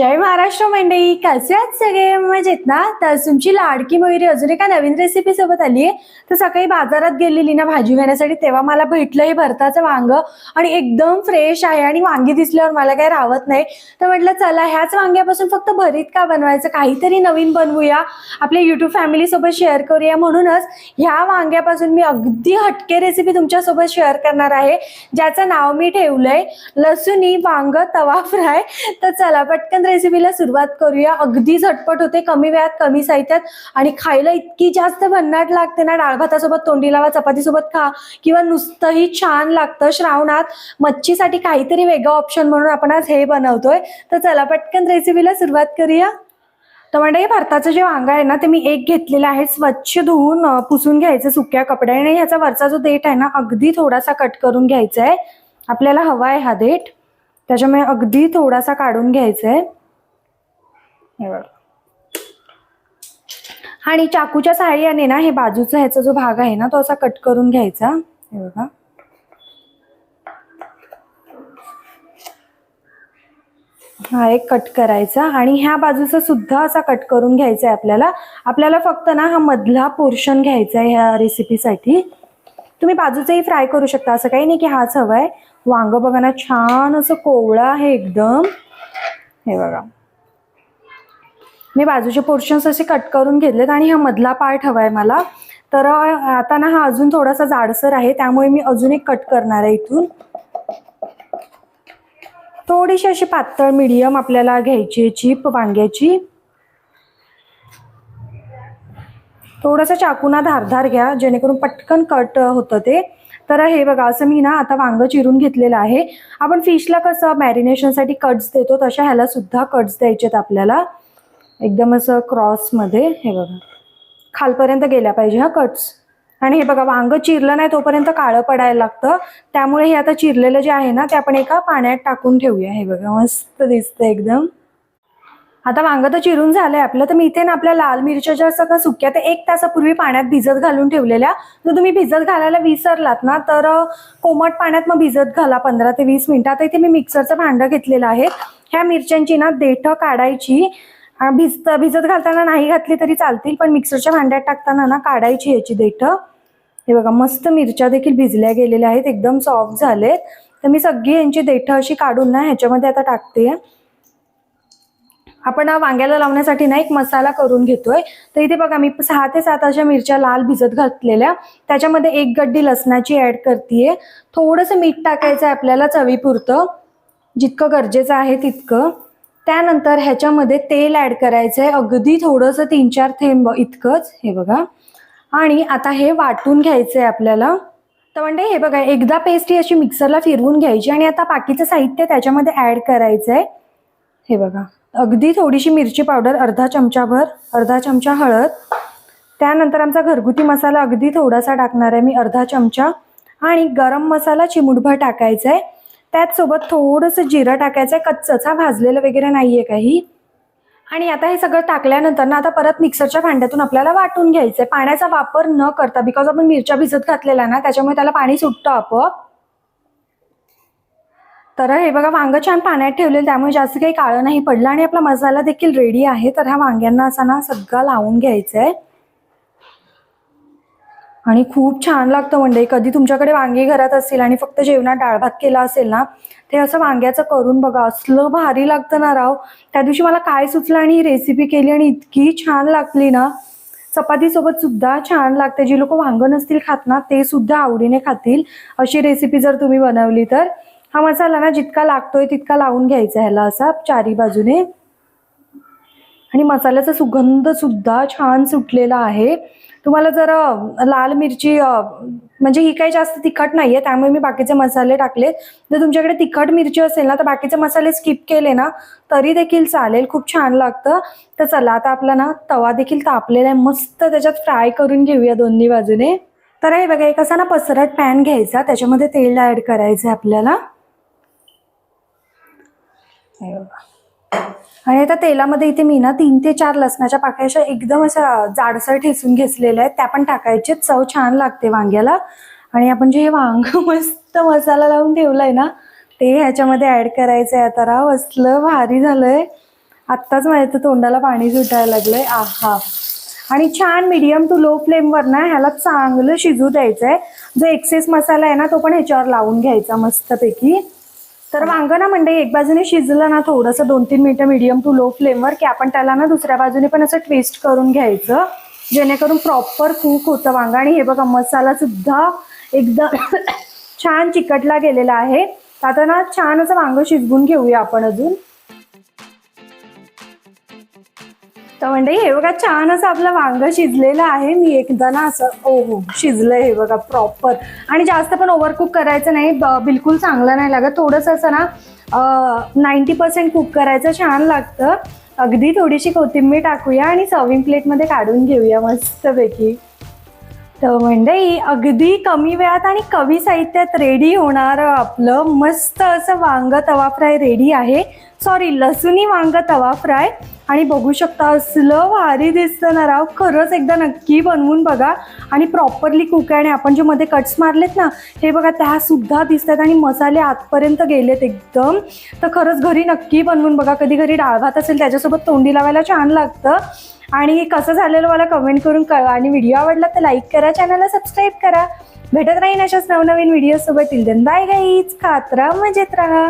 जय महाराष्ट्र मंडळी कसे आहात सगळे? मजेत ना? तर तुमची लाडकी मयुरी अजून एका नवीन रेसिपी सोबत आली आहे. तर सकाळी बाजारात गेलेली ना भाजी घेण्यासाठी तेव्हा मला भेटलं हे भरताचं वांग आणि एकदम फ्रेश आहे आणि वांगी दिसल्यावर मला काही राहत नाही. तर म्हटलं चला ह्याच वांग्यापासून फक्त भरीत का बनवायचं? काहीतरी नवीन बनवूया. आपल्या युट्यूब फॅमिली सोबत शेअर करूया. म्हणूनच ह्या वांग्यापासून मी अगदी हटके रेसिपी तुमच्यासोबत शेअर करणार आहे. ज्याचं नाव मी ठेवलंय लसुनी वांग तवा फ्राय. तर चला पटकन रेसिपीला सुरुवात करूया. अगदी झटपट होते कमी वेळात कमी साहित्यात. आणि खायला इतकी जास्त भन्नाट लागते ना डाळ भातासोबत तोंडी लावा चपातीसोबत खा. किंवा नुसतंही छान लागतं श्रावणात. मच्छीसाठी काहीतरी वेगळं ऑप्शन म्हणून आपण आज हे बनवतोय. तर चला पटकन रेसिपीला सुरुवात करूया. तर म्हणजे भारताचं जे वांगा आहे ना ते मी एक घेतलेलं आहे. स्वच्छ धुवून पुसून घ्यायचं सुक्या कपड्याने. आणि ह्याचा वरचा जो देठ आहे ना अगदी थोडासा कट करून घ्यायचा आहे आपल्याला हवा आहे हा देठ. त्याच्यामुळे अगदी थोडासा काढून घ्यायचा आहे आणि चाकूच्या साह्याने ना हे बाजूचा ह्याचा जो भाग आहे ना तो असा कट करून घ्यायचा. हे बघा. हा एक कट करायचा आणि ह्या बाजूचा सुद्धा असा कट करून घ्यायचा आहे आपल्याला. आपल्याला फक्त ना हा मधला पोर्शन घ्यायचा आहे ह्या रेसिपीसाठी. तुम्ही बाजूचंही फ्राय करू शकता. असं काही नाही की हाच हवा आहे वांग बघा ना छान असं कोवळं आहे एकदम. हे बघा. मी बाजूचे पोर्शन्स असे कट करून घेतलेत आणि हा मधला पार्ट हवा आहे मला. तर आता ना हा अजून थोडासा जाडसर आहे त्यामुळे मी अजून एक कट करणार आहे इथून. थोडीशी अशी पातळ मिडियम आपल्याला घ्यायची आहे चीप वांग्याची. थोडंसं चाकूना धारधार घ्या जेणेकरून पटकन कट होतं ते. तर हे बघा असं मी ना आता वांग चिरून घेतलेलं आहे. आपण फिशला कसं मॅरिनेशनसाठी कट्स देतो तशा ह्याला सुद्धा कट्स द्यायचेत आपल्याला. एकदम असं क्रॉसमध्ये हे बघा. खालपर्यंत गेल्या पाहिजे हा कट्स आणि हे बघा वांग चिरलं नाही तोपर्यंत काळं पडायला लागतं. त्यामुळे हे आता चिरलेलं जे आहे ना ते आपण एका पाण्यात टाकून ठेवूया. हे बघा मस्त दिसतं एकदम. आता वांग तर चिरून झालंय आपलं. तर मी इथे ना आपल्या लाल मिरच्या ज्या असतात ना सुक्या त्या एक तासापूर्वी पाण्यात भिजत घालून ठेवलेल्या. जर तुम्ही भिजत घालायला विसरलात ना तर कोमट पाण्यात मग भिजत घाला पंधरा ते वीस मिनिटं. आता इथे मी मिक्सरचं भांडं घेतलेलं आहे. ह्या मिरच्यांची ना देठं काढायची. भिजत भिजत घालताना नाही घातली तरी चालतील पण मिक्सरच्या भांड्यात टाकताना ना काढायची याची देठं. हे बघा मस्त मिरच्या देखील भिजल्या गेलेल्या आहेत एकदम सॉफ्ट झालेत. तर मी सगळी यांची देठं अशी काढून ना ह्याच्यामध्ये आता टाकते. आपण वांग्याला लावण्यासाठी ना एक मसाला करून घेतोय. तर इथे बघा मी सहा ते सात अशा मिरच्या लाल भिजत घातलेल्या. त्याच्यामध्ये एक गड्डी लसणाची ऍड करतेय. थोडंसं मीठ टाकायचं आहे आपल्याला चवीपुरतं. जितकं गरजेचं आहे तितकं. त्यानंतर ह्याच्यामध्ये तेल ऍड करायचं आहे अगदी थोडंसं तीन चार थेंब इतकंच हे बघा. आणि आता हे वाटून घ्यायचं आहे आपल्याला. तर म्हणजे हे बघा एकदा पेस्ट ही अशी मिक्सरला फिरवून घ्यायची आणि आता बाकीचं साहित्य त्याच्यामध्ये ऍड करायचं आहे हे बघा. अगदी थोडीशी मिरची पावडर अर्धा चमचाभर अर्धा चमचा हळद. त्यानंतर आमचा घरगुती मसाला अगदी थोडासा टाकणार आहे मी अर्धा चमचा. आणि गरम मसाला चिमुटभर टाकायचा आहे त्याचसोबत थोडंसं जिरं टाकायचं आहे. कच्चंच. हा भाजलेलं वगैरे नाही आहे काही. आणि आता हे सगळं टाकल्यानंतर ना आता परत मिक्सरच्या भांड्यातून आपल्याला वाटून घ्यायचंय. पाण्याचा वापर न करता बिकॉज आपण मिरच्या भिजत घातलेल्या ना त्याच्यामुळे त्याला पाणी सुटतं आपोआप. तर हे बघा वांग छान पाण्यात ठेवलेलं त्यामुळे जास्त काही काळं नाही पडलं. आणि आपला मसाला देखील रेडी आहे. तर ह्या वांग्यांना असा ना सगळं लावून घ्यायचं आहे आणि खूप छान लागतं म्हणजे कधी तुमच्याकडे वांगी घरात असतील आणि फक्त जेवणात डाळ भात केला असेल ना ते असं वांग्याचं करून बघा. असलं भारी लागतं ना राव. त्या दिवशी मला काय सुचलं आणि ही रेसिपी केली आणि इतकी छान लागली ना. चपातीसोबत सुद्धा छान लागते. जी लोक वांग नसतील खात ना ते सुद्धा आवडीने खातील. अशी रेसिपी जर तुम्ही बनवली तर. हा मसाला ना जितका लागतोय तितका लावून घ्यायचा ह्याला असा चारी बाजूने. आणि मसाल्याचा सुगंध सुद्धा छान सुटलेला आहे. तुम्हाला जर लाल मिरची म्हणजे ही काही जास्त तिखट नाहीये त्यामुळे मी बाकीचे मसाले टाकले. जर तुमच्याकडे तिखट मिरची असेल ना तर बाकीचे मसाले स्किप केले ना तरी देखील चालेल खूप छान लागतं. तर चला आता आपला ना तवा देखील तापलेला आहे मस्त त्याच्यात फ्राय करून घेऊया दोन्ही बाजूने. तर हे बघा एक असा ना पसरट पॅन घ्यायचा त्याच्यामध्ये तेल ऍड करायचं आहे आपल्याला. हे आणि आता तेलामध्ये इथे मी ना तीन ते चार लसणाच्या पाकळ्या अशा एकदम अशा जाडसर ठेसून घेतलेल्या आहेत. त्या पण टाकायचे. चव छान लागते वांग्याला. आणि आपण जे हे वांग मस्त मसाला लावून ठेवलाय ना ते ह्याच्यामध्ये ऍड करायचं आहे आता. राव असलं भारी झालंय. आत्ताच माझ्या तोंडाला पाणी सुटायला लागलंय. आहा. आणि छान मिडियम टू लो फ्लेमवर ना ह्याला चांगलं शिजू द्यायचं आहे जो एक्सेस मसाला आहे ना तो पण ह्याच्यावर लावून घ्यायचा मस्तपैकी. तर वांग ना म्हणजे एक बाजूने शिजलं ना थोडंसं दोन तीन मिनिटं मिडियम टू लो फ्लेमवर की आपण त्याला ना दुसऱ्या बाजूने पण असं ट्विस्ट करून घ्यायचं. जेणेकरून प्रॉपर कुक होतं वांग. आणि हे बघा मसाला सुद्धा एकदम छान चिकटला गेलेला आहे. आता ना छान असं वांग शिजवून घेऊया आपण अजून. तर म्हणजे हे बघा छान असं आपलं वांग शिजलेलं आहे. मी एकदा ना असं ओ हो शिजलंय हे बघा प्रॉपर आणि जास्त पण ओव्हरकुक करायचं नाही. ब- बिलकुल चांगलं नाही लागत. थोडंसं असं ना नाईन्टी पर्सेंट कुक करायचं. छान लागतं. अगदी थोडीशी कोथिंबीर टाकूया आणि सर्विंग प्लेटमध्ये काढून घेऊया मस्तपैकी. तर म्हणजे मंडई अगदी कमी वेळात आणि कवी साहित्यात रेडी होणारं आपलं मस्त असं वांग तवा फ्राय रेडी आहे. सॉरी लसुनी वांग तवा फ्राय. आणि बघू शकता असलं भारी दिसतं ना राव. खरंच एकदा नक्की बनवून बघा. आणि प्रॉपरली कुक आहे आणि आपण जे मध्ये कट्स मारलेत ना हे बघा त्या सुद्धा दिसतात आणि मसाले आतपर्यंत गेलेत एकदम. तर खरंच घरी नक्की बनवून बघा. कधी घरी डाळ भात असेल त्याच्यासोबत तोंडी लावायला छान लागतं. आणि कसं झालेलं मला कमेंट करून कळवा आणि व्हिडिओ आवडला तर लाईक करा चॅनलला सबस्क्राईब करा. भेटत राहीन अशाच नवनवीन व्हिडिओसोबत देन बाय गाईज खात राहा मजेत राहा.